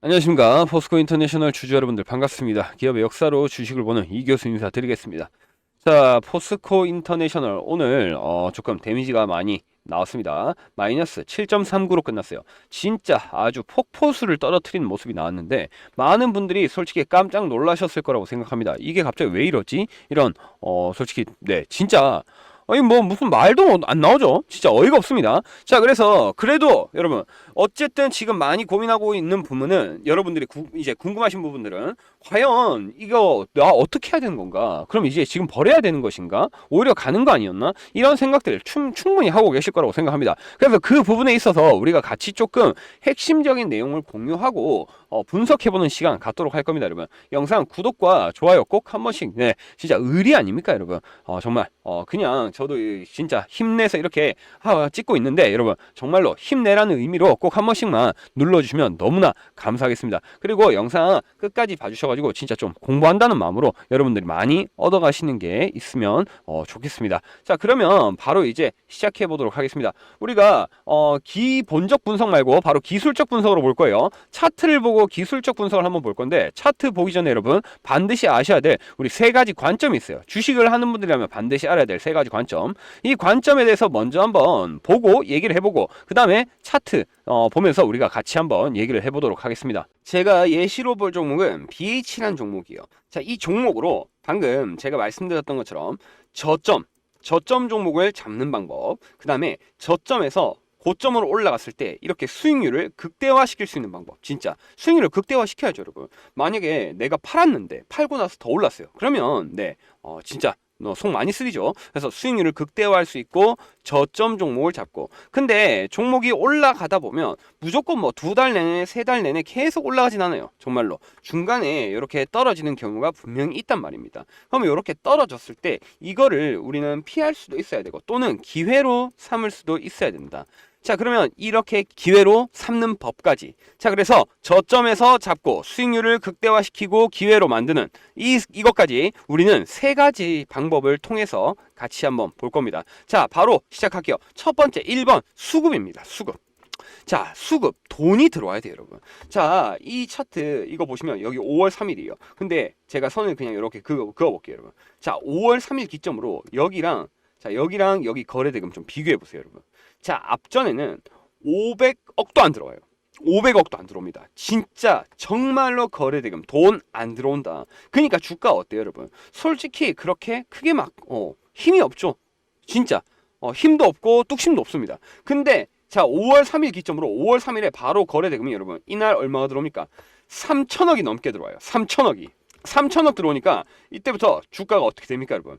안녕하십니까. 포스코 인터내셔널 주주 여러분들 반갑습니다. 기업의 역사로 주식을 보는 이 교수 인사드리겠습니다. 자 포스코 인터내셔널 오늘 어, 조금 데미지가 많이 나왔습니다. 마이너스 7.39로 끝났어요. 진짜 아주 폭포수를 떨어뜨리는 모습이 나왔는데 많은 분들이 솔직히 깜짝 놀라셨을 거라고 생각합니다. 이게 갑자기 왜 이러지? 이런 어 솔직히 네 진짜 아니 뭐 무슨 말도 안 나오죠. 진짜 어이가 없습니다. 자 그래서 그래도 여러분 어쨌든 지금 많이 고민하고 있는 부분은 여러분들이 구, 이제 궁금하신 부분들은 과연 이거 나 어떻게 해야 되는 건가? 그럼 이제 지금 버려야 되는 것인가? 오히려 가는 거 아니었나? 이런 생각들을 충, 충분히 하고 계실 거라고 생각합니다. 그래서 그 부분에 있어서 우리가 같이 조금 핵심적인 내용을 공유하고 어, 분석해보는 시간 갖도록 할 겁니다, 여러분. 영상 구독과 좋아요 꼭 한 번씩 네 진짜 의리 아닙니까, 여러분? 어, 정말 어, 그냥 저도 진짜 힘내서 이렇게 하, 찍고 있는데 여러분 정말로 힘내라는 의미로 꼭 한 번씩만 눌러주시면 너무나 감사하겠습니다. 그리고 영상 끝까지 봐주셔가지고 진짜 좀 공부한다는 마음으로 여러분들이 많이 얻어가시는 게 있으면 어, 좋겠습니다. 자 그러면 바로 이제 시작해 보도록 하겠습니다. 우리가 어, 기본적 분석 말고 바로 기술적 분석으로 볼 거예요. 차트를 보고 기술적 분석을 한번 볼 건데 차트 보기 전에 여러분 반드시 아셔야 될 우리 세 가지 관점이 있어요. 주식을 하는 분들이라면 반드시 알아야 될 세 가지 관점. 이 관점에 대해서 먼저 한번 보고 얘기를 해보고 그 다음에 차트 어, 보면서 우리가 같이 한번 얘기를 해보도록 하겠습니다. 제가 예시로 볼 종목은 BH라는 종목이에요. 자, 이 종목으로 방금 제가 말씀드렸던 것처럼 저점, 저점 종목을 잡는 방법, 그 다음에 저점에서 고점으로 올라갔을 때 이렇게 수익률을 극대화시킬 수 있는 방법 진짜 수익률을 극대화시켜야죠 여러분 만약에 내가 팔았는데 팔고 나서 더 올랐어요 그러면 네 어, 진짜 너 속 많이 쓰리죠. 그래서 수익률을 극대화할 수 있고 저점 종목을 잡고. 근데 종목이 올라가다 보면 무조건 뭐 두 달 내내, 세 달 내내 계속 올라가진 않아요. 정말로. 중간에 이렇게 떨어지는 경우가 분명히 있단 말입니다. 그러면 이렇게 떨어졌을 때 이거를 우리는 피할 수도 있어야 되고 또는 기회로 삼을 수도 있어야 된다. 자 그러면 이렇게 기회로 삼는 법까지 자 그래서 저점에서 잡고 수익률을 극대화시키고 기회로 만드는 이, 이것까지 우리는 세 가지 방법을 통해서 같이 한번 볼 겁니다 자 바로 시작할게요 첫 번째 1번 수급입니다 수급 자, 수급, 돈이 들어와야 돼요, 여러분. 자, 이 차트, 이거 보시면 여기 5월 3일이에요. 근데 제가 선을 그냥 이렇게 그어, 그어볼게요, 여러분. 자, 5월 3일 기점으로 여기랑, 자, 여기랑 여기 거래대금 좀 비교해 보세요, 여러분. 자, 앞전에는 500억도 안 들어와요. 500억도 안 들어옵니다. 진짜 정말로 거래대금 돈 안 들어온다. 그러니까 주가 어때요, 여러분? 솔직히 그렇게 크게 막 어, 힘이 없죠. 진짜 어, 힘도 없고 뚝심도 없습니다. 근데 자, 5월 3일 기점으로 5월 3일에 바로 거래대금이 여러분 이날 얼마가 들어옵니까? 3천억이 넘게 들어와요. 3천억이. 3천억 들어오니까 이때부터 주가가 어떻게 됩니까, 여러분?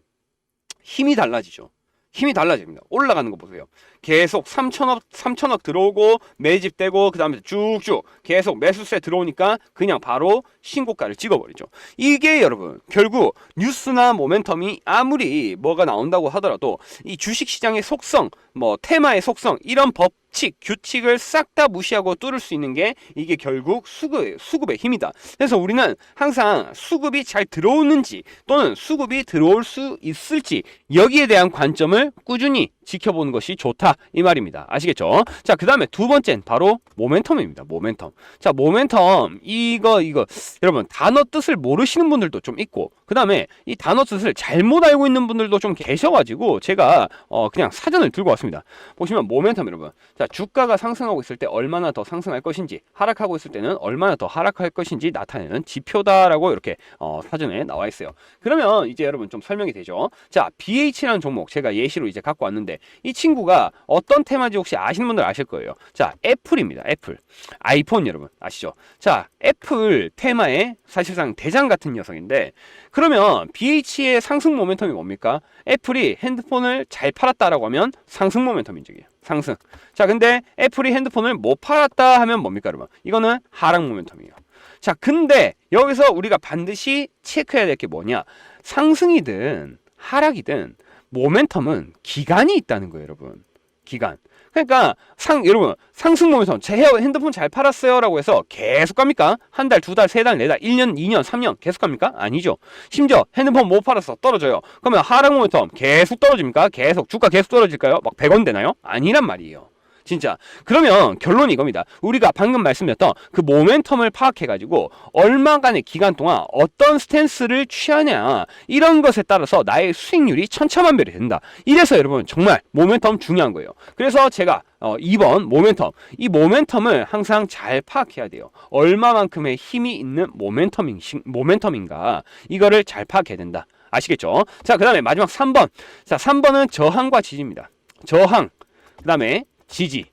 힘이 달라지죠. 힘이 달라집니다. 올라가는 거 보세요. 계속 3천억 3천억 들어오고 매집되고 그다음에 쭉쭉 계속 매수세 들어오니까 그냥 바로 신고가를 찍어버리죠. 이게 여러분 결국 뉴스나 모멘텀이 아무리 뭐가 나온다고 하더라도 이 주식 시장의 속성, 뭐 테마의 속성 이런 법 칙, 규칙을 싹 다 무시하고 뚫을 수 있는 게 이게 결국 수급, 수급의 힘이다. 그래서 우리는 항상 수급이 잘 들어오는지 또는 수급이 들어올 수 있을지 여기에 대한 관점을 꾸준히 지켜보는 것이 좋다 이 말입니다. 아시겠죠? 자, 그 다음에 두 번째는 바로 모멘텀입니다. 모멘텀. 자, 모멘텀 이거 이거 여러분 단어 뜻을 모르시는 분들도 좀 있고 그 다음에 이 단어 뜻을 잘못 알고 있는 분들도 좀 계셔가지고 제가 어 그냥 사전을 들고 왔습니다. 보시면 모멘텀 여러분. 자, 주가가 상승하고 있을 때 얼마나 더 상승할 것인지 하락하고 있을 때는 얼마나 더 하락할 것인지 나타내는 지표다라고 이렇게 어, 사전에 나와 있어요. 그러면 이제 여러분 좀 설명이 되죠. 자, BH라는 종목 제가 예시로 이제 갖고 왔는데 이 친구가 어떤 테마인지 혹시 아시는 분들 아실 거예요. 자, 애플입니다. 애플. 아이폰 여러분 아시죠? 자, 애플 테마 의 사실상 대장 같은 녀석인데 그러면 BH의 상승 모멘텀이 뭡니까? 애플이 핸드폰을 잘 팔았다라고 하면 상승 모멘텀 인 적이에요. 상승. 자, 근데 애플이 핸드폰을 못 팔았다 하면 뭡니까, 여러분? 이거는 하락 모멘텀이에요. 자, 근데 여기서 우리가 반드시 체크해야 될 게 뭐냐? 상승이든 하락이든 모멘텀은 기간이 있다는 거예요, 여러분. 기간. 그러니까 상 여러분 상승 모멘텀 제 핸드폰 잘 팔았어요라고 해서 계속 갑니까? 한 달, 두 달, 세 달, 네 달, 1년, 2년, 3년 계속 갑니까? 아니죠. 심지어 핸드폰 못 팔았어 떨어져요. 그러면 하락 모멘텀 계속 떨어집니까? 계속 주가 계속 떨어질까요? 막 100원 되나요? 아니란 말이에요. 진짜. 그러면 결론이 이겁니다. 우리가 방금 말씀드렸던 그 모멘텀을 파악해가지고 얼마간의 기간 동안 어떤 스탠스를 취하냐 이런 것에 따라서 나의 수익률이 천차만별이 된다. 이래서 여러분 정말 모멘텀 중요한 거예요. 그래서 제가 어, 2번 모멘텀 이 모멘텀을 항상 잘 파악해야 돼요. 얼마만큼의 힘이 있는 모멘텀인 모멘텀인가 이거를 잘 파악해야 된다. 아시겠죠? 자, 그 다음에 마지막 3번. 자, 3번은 저항과 지지입니다. 저항. 그 다음에 지지.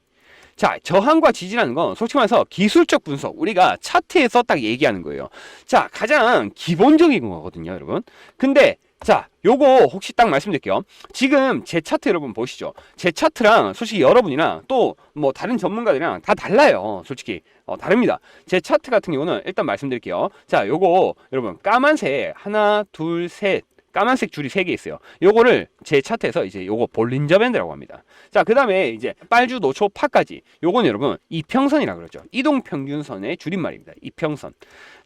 자, 저항과 지지라는 건 솔직히 말해서 기술적 분석, 우리가 차트에서 딱 얘기하는 거예요. 자, 가장 기본적인 거거든요, 여러분. 근데, 자, 요거 혹시 딱 말씀드릴게요. 지금 제 차트 여러분 보시죠. 제 차트랑 솔직히 여러분이랑 또 뭐 다른 전문가들이랑 다 달라요. 솔직히. 어, 다릅니다. 제 차트 같은 경우는 일단 말씀드릴게요. 자, 요거 여러분 까만색 하나, 둘, 셋. 까만색 줄이 세개 있어요. 요거를 제 차트에서 이제 요거 볼린저 밴드라고 합니다. 자, 그 다음에 이제 빨주, 노초, 파까지. 요건 여러분 이평선이라 그러죠. 이동 평균선의 줄임말입니다. 이평선.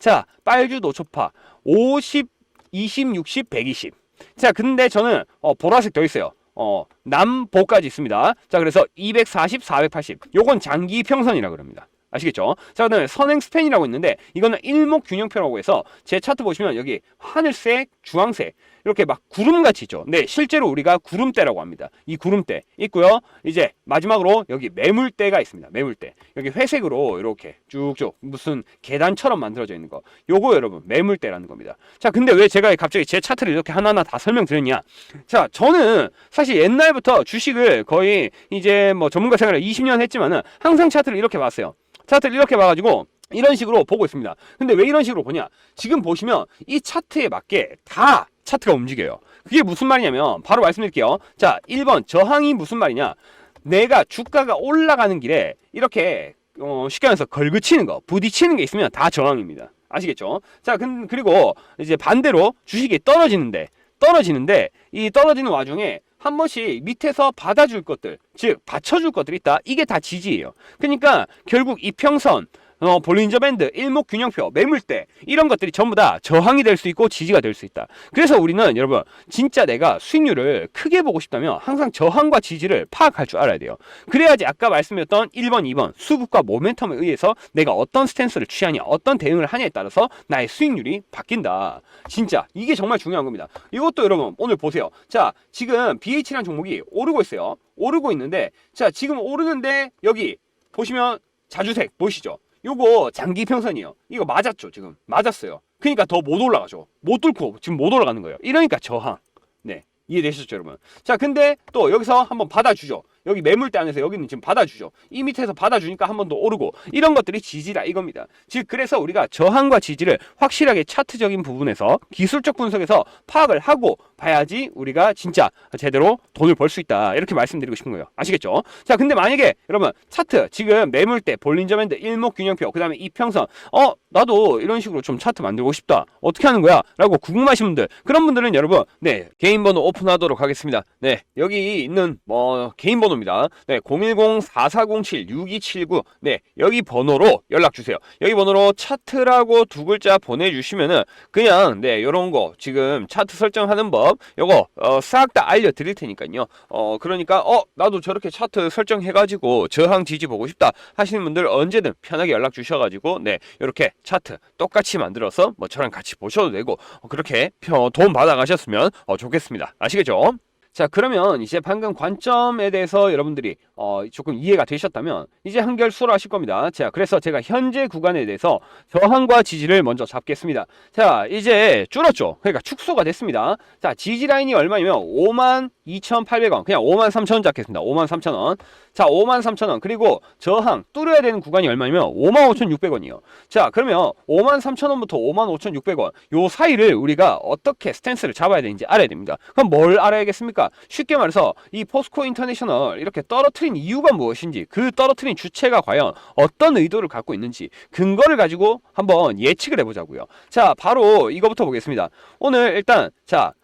자, 빨주, 노초, 파 50, 20, 60, 120. 자, 근데 저는 어, 보라색 더 있어요. 어, 남보까지 있습니다. 자, 그래서 240, 480. 요건 장기 평선이라 그럽니다. 아시겠죠? 자, 그다음에 선행 스팬이라고 있는데 이거는 일목 균형표라고 해서 제 차트 보시면 여기 하늘색, 주황색 이렇게 막 구름같이 있죠. 네, 실제로 우리가 구름대라고 합니다. 이 구름대 있고요. 이제 마지막으로 여기 매물대가 있습니다. 매물대. 여기 회색으로 이렇게 쭉쭉 무슨 계단처럼 만들어져 있는 거. 요거 여러분 매물대라는 겁니다. 자, 근데 왜 제가 갑자기 제 차트를 이렇게 하나하나 다 설명드렸냐? 자, 저는 사실 옛날부터 주식을 거의 이제 뭐 전문가 생활을 20년 했지만은 항상 차트를 이렇게 봤어요. 차트를 이렇게 봐가지고 이런 식으로 보고 있습니다. 근데 왜 이런 식으로 보냐? 지금 보시면 이 차트에 맞게 다 차트가 움직여요. 그게 무슨 말이냐면 바로 말씀드릴게요. 자, 1번 저항이 무슨 말이냐? 내가 주가가 올라가는 길에 이렇게 어, 쉽게 말해서 걸그치는 거, 부딪히는 게 있으면 다 저항입니다. 아시겠죠? 자, 근, 그리고 이제 반대로 주식이 떨어지는데 떨어지는데 이 떨어지는 와중에 한 번씩 밑에서 받아줄 것들, 즉 받쳐줄 것들이 있다. 이게 다 지지예요. 그러니까 결국 이평선, 어, 볼린저 밴드, 일목 균형표, 매물대 이런 것들이 전부 다 저항이 될 수 있고 지지가 될 수 있다. 그래서 우리는 여러분 진짜 내가 수익률을 크게 보고 싶다면 항상 저항과 지지를 파악할 줄 알아야 돼요. 그래야지 아까 말씀드렸던 1번, 2번 수급과 모멘텀에 의해서 내가 어떤 스탠스를 취하냐, 어떤 대응을 하냐에 따라서 나의 수익률이 바뀐다. 진짜 이게 정말 중요한 겁니다. 이것도 여러분 오늘 보세요. 자, 지금 BH라는 종목이 오르고 있어요. 오르고 있는데 자, 지금 오르는데 여기 보시면 자주색 보이시죠? 요거 장기 평선이에요. 이거 맞았죠, 지금. 맞았어요. 그러니까 더 못 올라가죠. 못 뚫고 지금 못 올라가는 거예요. 이러니까 저항. 네. 이해되셨죠, 여러분? 자, 근데 또 여기서 한번 받아주죠. 여기 매물대 안에서 여기는 지금 받아주죠. 이 밑에서 받아주니까 한 번 더 오르고 이런 것들이 지지다 이겁니다. 즉 그래서 우리가 저항과 지지를 확실하게 차트적인 부분에서 기술적 분석에서 파악을 하고 봐야지 우리가 진짜 제대로 돈을 벌 수 있다 이렇게 말씀드리고 싶은 거예요. 아시겠죠? 자 근데 만약에 여러분 차트 지금 매물대 볼린저 밴드 일목균형표 그 다음에 이평선 어 나도 이런 식으로 좀 차트 만들고 싶다 어떻게 하는 거야? 라고 궁금하신 분들 그런 분들은 여러분 네 개인 번호 오픈하도록 하겠습니다. 네 여기 있는 뭐 개인 번호 번호입니다. 네, 010-4407-6279. 네, 여기 번호로 연락 주세요. 여기 번호로 차트라고 두 글자 보내주시면은 그냥 네, 요런 거 지금 차트 설정하는 법 요거 어, 싹 다 알려드릴 테니까요. 어, 그러니까 어, 나도 저렇게 차트 설정해가지고 저항 지지 보고 싶다 하시는 분들 언제든 편하게 연락 주셔가지고 네, 이렇게 차트 똑같이 만들어서 뭐 저랑 같이 보셔도 되고 어, 그렇게 도움 받아 가셨으면 어, 좋겠습니다. 아시겠죠? 자, 그러면 이제 방금 관점에 대해서 여러분들이 어, 조금 이해가 되셨다면 이제 한결 수월하실 겁니다. 자, 그래서 제가 현재 구간에 대해서 저항과 지지를 먼저 잡겠습니다. 자, 이제 줄었죠. 그러니까 축소가 됐습니다. 자, 지지 라인이 얼마냐면 5만 2,800원. 그냥 5만 3천원 잡겠습니다. 5만 3천원. 자, 5만 3천원. 그리고 저항 뚫어야 되는 구간이 얼마냐면 5만 5,600원이요. 자, 그러면 5만 3천원부터 5만 5,600원. 요 사이를 우리가 어떻게 스탠스를 잡아야 되는지 알아야 됩니다. 그럼 뭘 알아야겠습니까? 쉽게 말해서 이 포스코 인터내셔널 이렇게 떨어뜨린 이유가 무엇인지 그 떨어뜨린 주체가 과연 어떤 의도를 갖고 있는지 근거를 가지고 한번 예측을 해보자고요. 자, 바로 이거부터 보겠습니다. 오늘 일단 자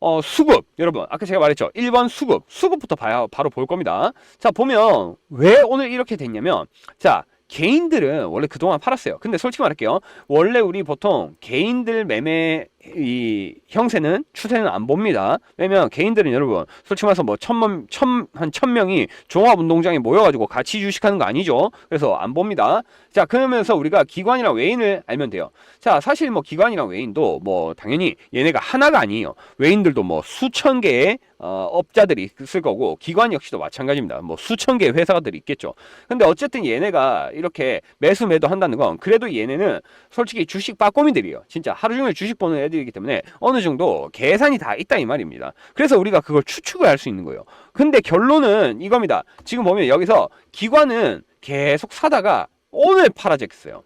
어, 수급. 여러분, 아까 제가 말했죠. 1번 수급. 수급부터 봐야 바로 볼 겁니다. 자, 보면 왜 오늘 이렇게 됐냐면 자, 개인들은 원래 그동안 팔았어요. 근데 솔직히 말할게요. 원래 우리 보통 개인들 매매 이 형세는 추세는 안 봅니다. 왜냐면 개인들은 여러분 솔직히 말해서 뭐 천만 천한 천명이 종합 운동장에 모여가지고 같이 주식하는 거 아니죠. 그래서 안 봅니다. 자 그러면서 우리가 기관이랑 외인을 알면 돼요. 자 사실 뭐 기관이랑 외인도 뭐 당연히 얘네가 하나가 아니에요. 외인들도 뭐 수천 개의 어, 업자들이 쓸 거고 기관 역시도 마찬가지입니다. 뭐 수천 개의 회사들이 있겠죠. 근데 어쨌든 얘네가 이렇게 매수 매도 한다는 건 그래도 얘네는 솔직히 주식 빠꼬미들이에요. 진짜 하루 종일 주식 보는 애들 이기 때문에 어느 정도 계산이 다 있다 이 말입니다. 그래서 우리가 그걸 추측을 할 수 있는 거예요. 근데 결론은 이겁니다. 지금 보면 여기서 기관은 계속 사다가 오늘 팔아제겠어요.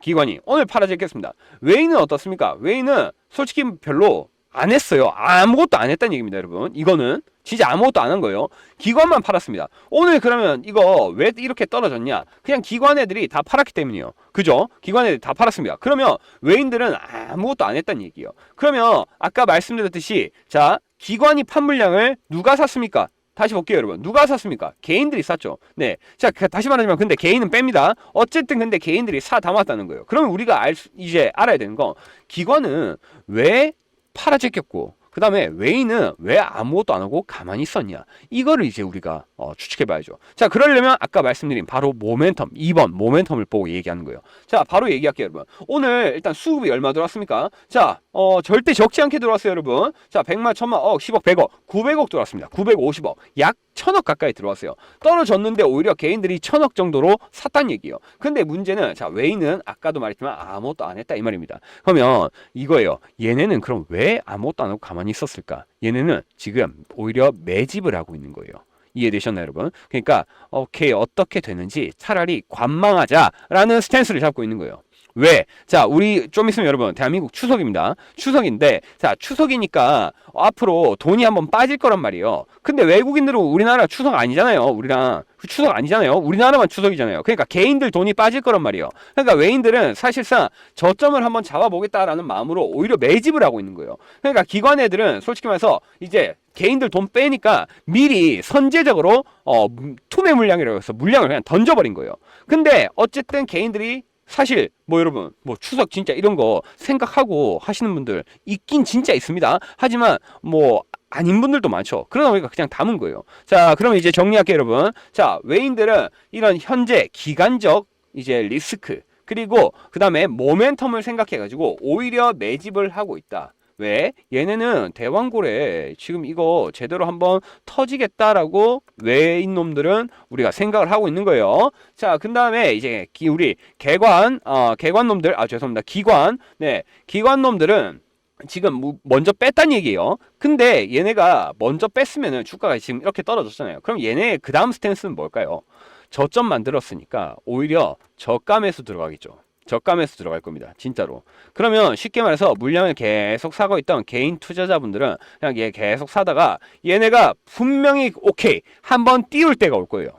기관이 오늘 팔아제겠습니다. 외인은 어떻습니까? 외인은 솔직히 별로 안 했어요. 아무것도 안 했다는 얘기입니다, 여러분. 이거는 진짜 아무것도 안 한 거예요. 기관만 팔았습니다. 오늘 그러면 이거 왜 이렇게 떨어졌냐? 그냥 기관 애들이 다 팔았기 때문이에요. 그죠? 기관 애들이 다 팔았습니다. 그러면 외인들은 아무것도 안 했다는 얘기예요. 그러면 아까 말씀드렸듯이 자, 기관이 판 물량을 누가 샀습니까? 다시 볼게요, 여러분. 누가 샀습니까? 개인들이 샀죠. 네. 자, 그- 다시 말하자면 근데 개인은 뺍니다. 어쨌든 근데 개인들이 사 담았다는 거예요. 그러면 우리가 알 수- 이제 알아야 되는 건 기관은 왜 팔아제꼈고 그 다음에 외인은 왜 아무것도 안 하고 가만히 있었냐? 이거를 이제 우리가 어, 추측해 봐야죠. 자 그러려면 아까 말씀드린 바로 모멘텀 2번 모멘텀을 보고 얘기하는 거예요. 자 바로 얘기할게요 여러분. 오늘 일단 수급이 얼마 들어왔습니까? 자 어, 절대 적지 않게 들어왔어요 여러분. 자 100만 1000만 억 10억 100억 900억 들어왔습니다. 950억. 약 1000억 가까이 들어왔어요. 떨어졌는데 오히려 개인들이 1000억 정도로 샀단 얘기예요. 근데 문제는 자 외인은 아까도 말했지만 아무것도 안 했다 이 말입니다. 그러면 이거예요. 얘네는 그럼 왜 아무것도 안 하고 가만히 있었을까? 얘네는 지금 오히려 매집을 하고 있는 거예요 이해되셨나요, 여러분? 그러니까 오케이 어떻게 되는지 차라리 관망하자라는 스탠스를 잡고 있는 거예요. 왜? 자, 우리 좀 있으면 여러분 대한민국 추석입니다. 추석인데 자 추석이니까 앞으로 돈이 한번 빠질 거란 말이에요. 근데 외국인들은 우리나라 추석 아니잖아요. 우리랑 그 추석 아니잖아요. 우리나라만 추석이잖아요. 그러니까 개인들 돈이 빠질 거란 말이에요. 그러니까 외인들은 사실상 저점을 한번 잡아보겠다라는 마음으로 오히려 매집을 하고 있는 거예요. 그러니까 기관 애들은 솔직히 말해서 이제 개인들 돈 빼니까 미리 선제적으로 어 투매 물량이라고 해서 물량을 그냥 던져버린 거예요. 근데 어쨌든 개인들이 사실 뭐 여러분 뭐 추석 진짜 이런 거 생각하고 하시는 분들 있긴 진짜 있습니다. 하지만 뭐 아닌 분들도 많죠. 그러다 보니까 그냥 담은 거예요. 자, 그러면 이제 정리할게요, 여러분. 자, 외인들은 이런 현재 기간적 이제 리스크 그리고 그 다음에 모멘텀을 생각해가지고 오히려 매집을 하고 있다. 왜? 얘네는 대왕고래 지금 이거 제대로 한번 터지겠다라고 외인 놈들은 우리가 생각을 하고 있는 거예요. 자, 그 다음에 이제 기, 우리 개관, 어, 개관 놈들, 아, 죄송합니다. 기관, 네, 기관 놈들은 지금 무- 먼저 뺐단 얘기예요. 근데 얘네가 먼저 뺐으면은 주가가 지금 이렇게 떨어졌잖아요. 그럼 얘네 그 다음 스탠스는 뭘까요? 저점 만들었으니까 오히려 저감에서 들어가겠죠. 저감에서 들어갈 겁니다. 진짜로. 그러면 쉽게 말해서 물량을 계속 사고 있던 개인 투자자분들은 그냥 얘 계속 사다가 얘네가 분명히 오케이 한번 띄울 때가 올 거예요.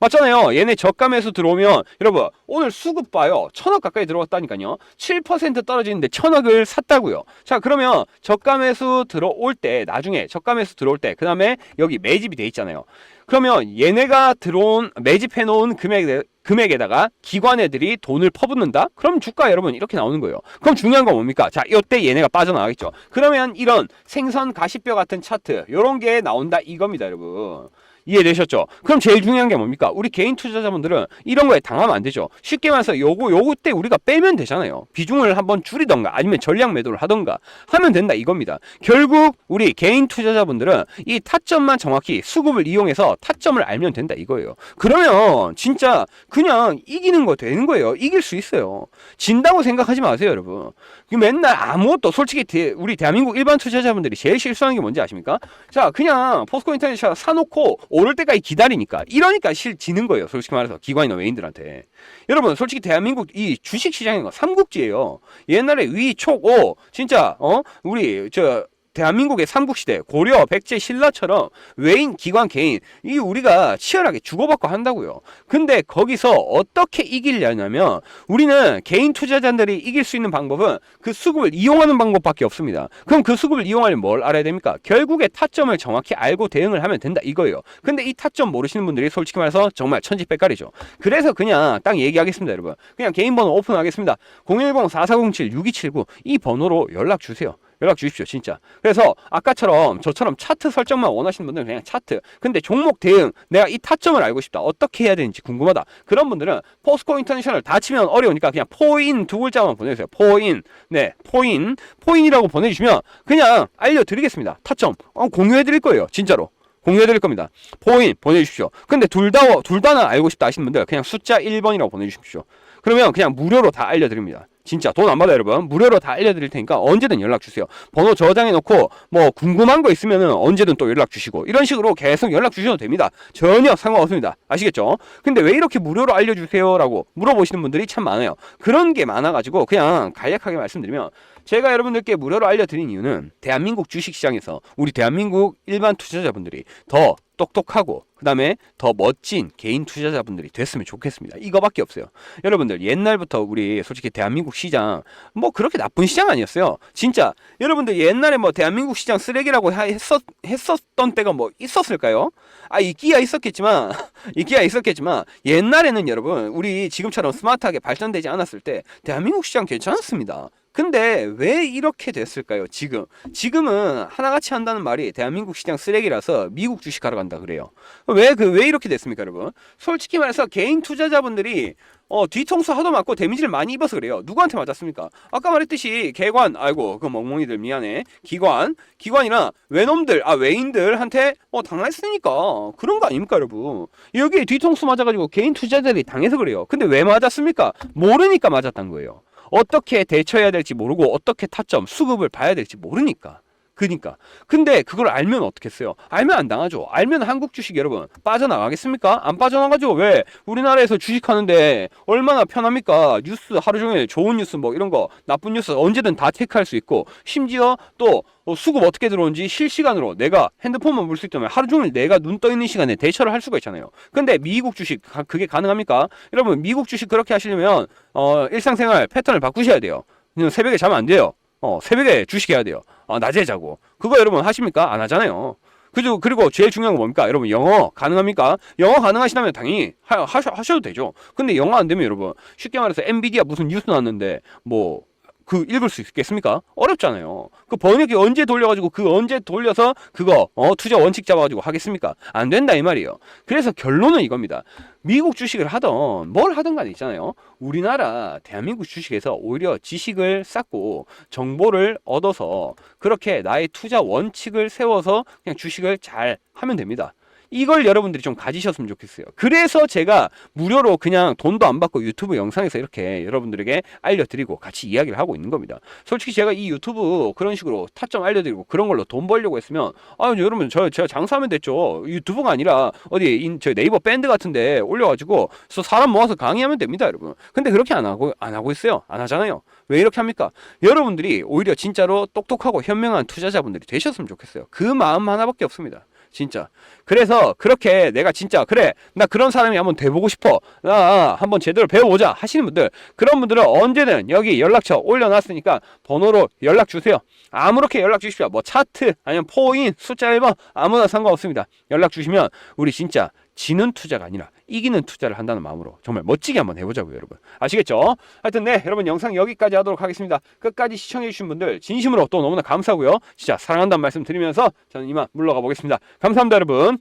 맞잖아요. 얘네 저감에서 들어오면 여러분 오늘 수급 봐요. 천억 가까이 들어왔다니까요. 7% 떨어지는데 천억을 샀다고요. 자 그러면 저감에서 들어올 때 나중에 저감에서 들어올 때 그 다음에 여기 매집이 돼 있잖아요. 그러면 얘네가 들어온 매집해 놓은 금액 금액에다가 기관 애들이 돈을 퍼붓는다? 그럼 주가 여러분 이렇게 나오는 거예요. 그럼 중요한 건 뭡니까? 자, 이때 얘네가 빠져나가겠죠. 그러면 이런 생선 가시뼈 같은 차트 요런 게 나온다 이겁니다, 여러분. 이해되셨죠? 그럼 제일 중요한 게 뭡니까? 우리 개인 투자자분들은 이런 거에 당하면 안 되죠. 쉽게 말해서 요거 요거 때 우리가 빼면 되잖아요. 비중을 한번 줄이던가 아니면 전략 매도를 하던가 하면 된다 이겁니다. 결국 우리 개인 투자자분들은 이 타점만 정확히 수급을 이용해서 타점을 알면 된다 이거예요. 그러면 진짜 그냥 이기는 거 되는 거예요. 이길 수 있어요. 진다고 생각하지 마세요, 여러분. 그 맨날 아무것도 솔직히 대- 우리 대한민국 일반 투자자분들이 제일 실수하는 게 뭔지 아십니까? 자, 그냥 포스코 인터내셔널 사놓고 오를 때까지 기다리니까 이러니까 실 지는 거예요. 솔직히 말해서 기관이나 외인들한테. 여러분, 솔직히 대한민국 이 주식 시장인 거 삼국지예요. 옛날에 위, 촉, 오 진짜 어 우리 저 대한민국의 삼국시대 고려, 백제, 신라처럼 외인, 기관, 개인 이 우리가 치열하게 주고받고 한다고요. 근데 거기서 어떻게 이기려냐면 우리는 개인 투자자들이 이길 수 있는 방법은 그 수급을 이용하는 방법밖에 없습니다. 그럼 그 수급을 이용하려면 뭘 알아야 됩니까? 결국에 타점을 정확히 알고 대응을 하면 된다 이거예요. 근데 이 타점 모르시는 분들이 솔직히 말해서 정말 천지백갈이죠. 그래서 그냥 딱 얘기하겠습니다, 여러분. 그냥 개인 번호 오픈하겠습니다. 010-4407-6279 이 번호로 연락 주세요. 연락 주십시오, 진짜. 그래서 아까처럼 저처럼 차트 설정만 원하시는 분들은 그냥 차트. 근데 종목 대응, 내가 이 타점을 알고 싶다. 어떻게 해야 되는지 궁금하다. 그런 분들은 포스코 인터내셔널 다 치면 어려우니까 그냥 포인 두 글자만 보내주세요. 포인. 네, 포인. 포인이라고 보내주시면 그냥 알려드리겠습니다. 타점. 어, 공유해드릴 거예요. 진짜로. 공유해드릴 겁니다. 포인 보내주십시오. 근데 둘 다, 둘 다는 알고 싶다 하시는 분들 그냥 숫자 1번이라고 보내주십시오. 그러면 그냥 무료로 다 알려드립니다. 진짜 돈 안 받아요 여러분. 무료로 다 알려드릴 테니까 언제든 연락 주세요. 번호 저장해 놓고 뭐 궁금한 거 있으면은 언제든 또 연락 주시고 이런 식으로 계속 연락 주셔도 됩니다. 전혀 상관없습니다. 아시겠죠? 근데 왜 이렇게 무료로 알려주세요 라고 물어보시는 분들이 참 많아요. 그런 게 많아가지고 그냥 간략하게 말씀드리면 제가 여러분들께 무료로 알려드린 이유는 대한민국 주식시장에서 우리 대한민국 일반 투자자분들이 더 똑똑하고 그 다음에 더 멋진 개인 투자자분들이 됐으면 좋겠습니다. 이거밖에 없어요. 여러분들 옛날부터 우리 솔직히 대한민국 시장 뭐 그렇게 나쁜 시장 아니었어요. 진짜 여러분들 옛날에 뭐 대한민국 시장 쓰레기라고 하- 했었 했었던 때가 뭐 있었을까요? 아 있기야 있었겠지만 있기야 있었겠지만 옛날에는 여러분 우리 지금처럼 스마트하게 발전되지 않았을 때 대한민국 시장 괜찮았습니다. 근데 왜 이렇게 됐을까요? 지금 지금은 하나같이 한다는 말이 대한민국 시장 쓰레기라서 미국 주식하러 간다 그래요. 왜 그 왜 이렇게 됐습니까, 여러분? 솔직히 말해서 개인 투자자분들이 어, 뒤통수 하도 맞고 데미지를 많이 입어서 그래요. 누구한테 맞았습니까? 아까 말했듯이 개관, 아이고, 그 멍멍이들 미안해. 기관, 기관이나 외놈들, 아, 외인들한테 어, 당했으니까. 그런 거 아닙니까, 여러분? 여기 뒤통수 맞아가지고 개인 투자자들이 당해서 그래요. 근데 왜 맞았습니까? 모르니까 맞았단 거예요. 어떻게 대처해야 될지 모르고 어떻게 타점, 수급을 봐야 될지 모르니까. 그니까. 근데 그걸 알면 어떻겠어요? 알면 안 당하죠. 알면 한국 주식 여러분 빠져나가겠습니까? 안 빠져나가죠. 왜? 우리나라에서 주식하는데 얼마나 편합니까? 뉴스 하루 종일 좋은 뉴스 뭐 이런 거 나쁜 뉴스 언제든 다 체크할 수 있고 심지어 또 어, 수급 어떻게 들어오는지 실시간으로 내가 핸드폰만 볼수 때문에 하루 종일 내가 눈 떠 있는 시간에 대처를 할 수가 있잖아요. 근데 미국 주식 가- 그게 가능합니까? 여러분 미국 주식 그렇게 하시려면 어, 일상생활 패턴을 바꾸셔야 돼요. 새벽에 자면 안 돼요. 어, 새벽에 주식해야 돼요. 어, 낮에 자고. 그거 여러분 하십니까? 안 하잖아요. 그죠? 그리고 제일 중요한 건 뭡니까? 여러분, 영어 가능합니까? 영어 가능하시다면 당연히 하, 하셔, 하셔도 되죠. 근데 영어 안 되면 여러분, 쉽게 말해서 엔비디아 무슨 뉴스 나왔는데, 뭐, 그 읽을 수 있겠습니까? 어렵잖아요. 그 번역기 언제 돌려가지고 그 언제 돌려서 그거 어 투자 원칙 잡아가지고 하겠습니까? 안 된다 이 말이에요. 그래서 결론은 이겁니다. 미국 주식을 하던 뭘 하던 간에 있잖아요. 우리나라 대한민국 주식에서 오히려 지식을 쌓고 정보를 얻어서 그렇게 나의 투자 원칙을 세워서 그냥 주식을 잘 하면 됩니다. 이걸 여러분들이 좀 가지셨으면 좋겠어요. 그래서 제가 무료로 그냥 돈도 안 받고 유튜브 영상에서 이렇게 여러분들에게 알려드리고 같이 이야기를 하고 있는 겁니다. 솔직히 제가 이 유튜브 그런 식으로 타점 알려드리고 그런 걸로 돈 벌려고 했으면 아 여러분 저 제가 장사하면 됐죠. 유튜브가 아니라 어디 인, 저 네이버 밴드 같은데 올려가지고 서 사람 모아서 강의하면 됩니다, 여러분. 근데 그렇게 안 하고 안 하고 있어요. 안 하잖아요. 왜 이렇게 합니까? 여러분들이 오히려 진짜로 똑똑하고 현명한 투자자분들이 되셨으면 좋겠어요. 그 마음 하나밖에 없습니다. 진짜. 그래서 그렇게 내가 진짜 그래 나 그런 사람이 한번 돼보고 싶어. 나 한번 제대로 배워보자 하시는 분들. 그런 분들은 언제든 여기 연락처 올려놨으니까 번호로 연락 주세요. 아무렇게 연락 주십시오. 뭐 차트 아니면 포인 숫자 1번 아무나 상관없습니다. 연락 주시면 우리 진짜 지는 투자가 아니라 이기는 투자를 한다는 마음으로 정말 멋지게 한번 해보자고요 여러분. 아시겠죠? 하여튼 네 여러분 영상 여기까지 하도록 하겠습니다. 끝까지 시청해주신 분들 진심으로 또 너무나 감사하고요. 진짜 사랑한다는 말씀 드리면서 저는 이만 물러가 보겠습니다. 감사합니다 여러분